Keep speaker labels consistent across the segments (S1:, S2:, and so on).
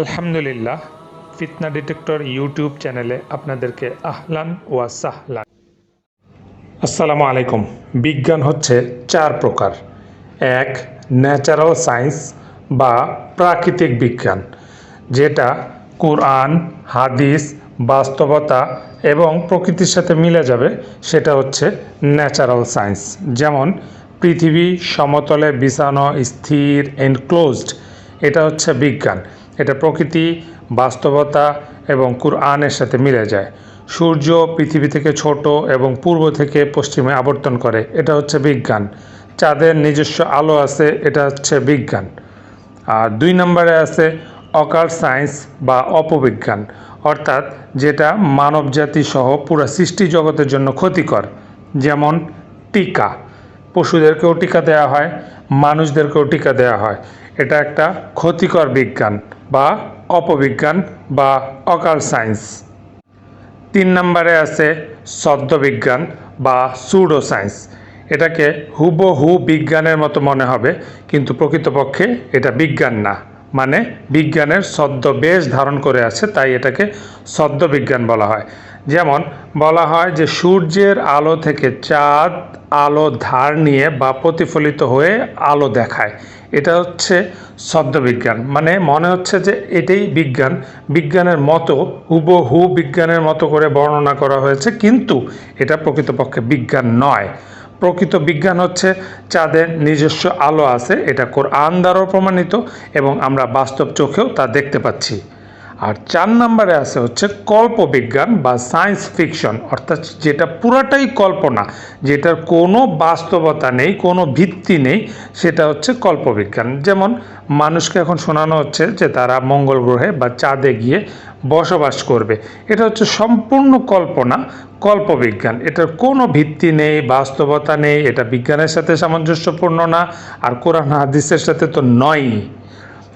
S1: আলহামদুলিল্লাহ, ফিতনা detector YouTube চ্যানেলে আপনাদেরকে আহলান ওয়া সাহলান। আসসালামু আলাইকুম। বিজ্ঞান হচ্ছে চার প্রকার। এক ন্যাচারাল সায়েন্স বা প্রাকৃতিক বিজ্ঞান, যেটা কোরআন, হাদিস, বাস্তবতা এবং প্রকৃতির সাথে মিলে যাবে, সেটা হচ্ছে ন্যাচারাল সায়েন্স যেমন, পৃথিবী সমতলে বিছানো, স্থির এনক্লোজড এটা হচ্ছে বিজ্ঞান। এটা প্রকৃতি, বাস্তবতা এবং কুরআনের সাথে মিলে যায়। সূর্য পৃথিবী থেকে ছোট এবং পূর্ব থেকে পশ্চিমে আবর্তন করে। এটা হচ্ছে বিজ্ঞান। চাঁদের নিজস্ব আলো আছে, এটা হচ্ছে বিজ্ঞান। আর দুই নম্বরে আছে অকাল সায়েন্স বা অপবিজ্ঞান। অর্থাৎ যেটা মানবজাতি সহ পুরো সৃষ্টি জগতের জন্য ক্ষতিকর। যেমন টিকা। পশুদেরকেও টিকা দেওয়া হয়, মানুষদেরকেও টিকা দেওয়া হয়। এটা একটা ক্ষতিকর বিজ্ঞান বা অপবিজ্ঞান বা অকাল সায়েন্স। তিন নম্বরে আছে সদ্যবিজ্ঞান বা সুডো সায়েন্স এটাকে হুবহু বিজ্ঞানের মতো মনে হবে, কিন্তু প্রকৃতপক্ষে এটা বিজ্ঞান না। মানে বিজ্ঞানের ছদ্মবেশ ধারণ করে আছে, তাই এটাকে ছদ্মবিজ্ঞান বলা হয়। যেমন বলা হয় যে সূর্যের আলো থেকে চাঁদ আলো ধার নিয়ে বা প্রতিফলিত হয়ে আলো দেখায়। এটা হচ্ছে শব্দবিজ্ঞান। মানে মনে হচ্ছে যে এটাই বিজ্ঞান। বিজ্ঞানের মতো, হুবহু বিজ্ঞানের মতো করে বর্ণনা করা হয়েছে, কিন্তু এটা প্রকৃতপক্ষে বিজ্ঞান নয়। প্রকৃত বিজ্ঞান হচ্ছে চাঁদের নিজস্ব আলো আছে, এটা কোরআন দ্বারাও প্রমাণিত এবং আমরা বাস্তব চোখেও তা দেখতে পাচ্ছি। আর চার নম্বরে আছে হচ্ছে কল্পবিজ্ঞান বা সায়েন্স ফিকশন অর্থাৎ যেটা পুরাটাই কল্পনা, যেটার কোনো বাস্তবতা নেই, কোনো ভিত্তি নেই, সেটা হচ্ছে কল্পবিজ্ঞান। যেমন মানুষকে এখন শোনানো হচ্ছে যে তারা মঙ্গল গ্রহে বা চাঁদে গিয়ে বসবাস করবে। এটা হচ্ছে সম্পূর্ণ কল্পনা, কল্পবিজ্ঞান। এটার কোনো ভিত্তি নেই, বাস্তবতা নেই, এটা বিজ্ঞানের সাথে সামঞ্জস্যপূর্ণ না, আর কোরআন হাদিসের সাথে তো নয়ই।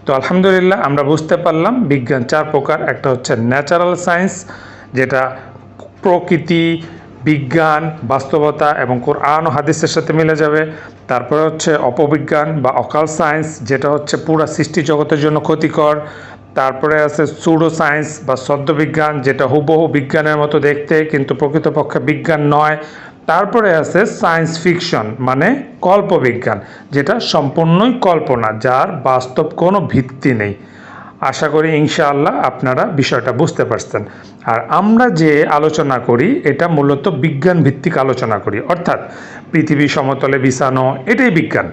S1: তো আলহামদুলিল্লাহ আমরা বুঝতে পারলাম বিজ্ঞান চার প্রকার। একটা হচ্ছে ন্যাচারাল সায়েন্স যেটা প্রকৃতি, বিজ্ঞান, বাস্তবতা এবং কোরআন ও হাদিসের সাথে মিলে যাবে। তারপরে হচ্ছে অপবিজ্ঞান বা অকাল সায়েন্স যেটা হচ্ছে পুরো সৃষ্টি জগতের জন্য ক্ষতিকর। তারপরে আছে সুডো সায়েন্স বা সদ্যবিজ্ঞান, যেটা হুবহু বিজ্ঞানের মতো দেখতে, কিন্তু প্রকৃতপক্ষে বিজ্ঞান নয়। তারপরে আছে সায়েন্স ফিকশন মানে কল্পবিজ্ঞান, যেটা সম্পূর্ণই কল্পনা, যার বাস্তব কোনো ভিত্তি নেই। আশা করি ইনশাআল্লাহ আপনারা বিষয়টা বুঝতে পারছেন। আর আমরা যে আলোচনা করি, এটা মূলত বিজ্ঞান ভিত্তিক আলোচনা করি। অর্থাৎ পৃথিবী সমতলে বিছানো, এটাই বিজ্ঞান।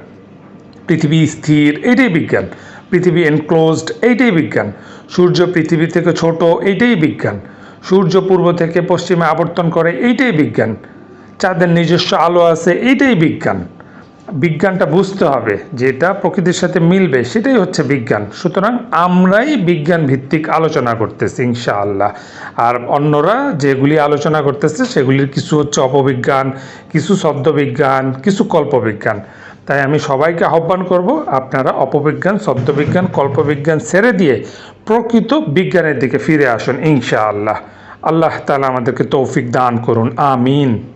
S1: পৃথিবী স্থির, এটাই বিজ্ঞান। পৃথিবী এনক্লোজড এইটাই বিজ্ঞান। সূর্য পৃথিবী থেকে ছোট, এইটাই বিজ্ঞান। সূর্য পূর্ব থেকে পশ্চিমে আবর্তন করে, এইটাই বিজ্ঞান। চাঁদের নিজস্ব আলো আছে এইটাই বিজ্ঞান। বিজ্ঞানটা বুঝতে হবে যেটা প্রকৃতির সাথে মিলবে, সেটাই হচ্ছে বিজ্ঞান। সুতরাং আমরাই বিজ্ঞান ভিত্তিক আলোচনা করতেছি, ইনশাআল্লাহ। আর অন্যরা যেগুলি আলোচনা করতেছে, সেগুলির কিছু হচ্ছে অপবিজ্ঞান, কিছু শব্দবিজ্ঞান, কিছু কল্পবিজ্ঞান। তাই আমি সবাইকে আহ্বান করব, আপনারা অপবিজ্ঞান, শব্দবিজ্ঞান, কল্পবিজ্ঞান ছেড়ে দিয়ে প্রকৃত বিজ্ঞানের দিকে ফিরে আসুন, ইনশাআল্লাহ। আল্লাহ তালা আমাদেরকে তৌফিক দান করুন, আমিন।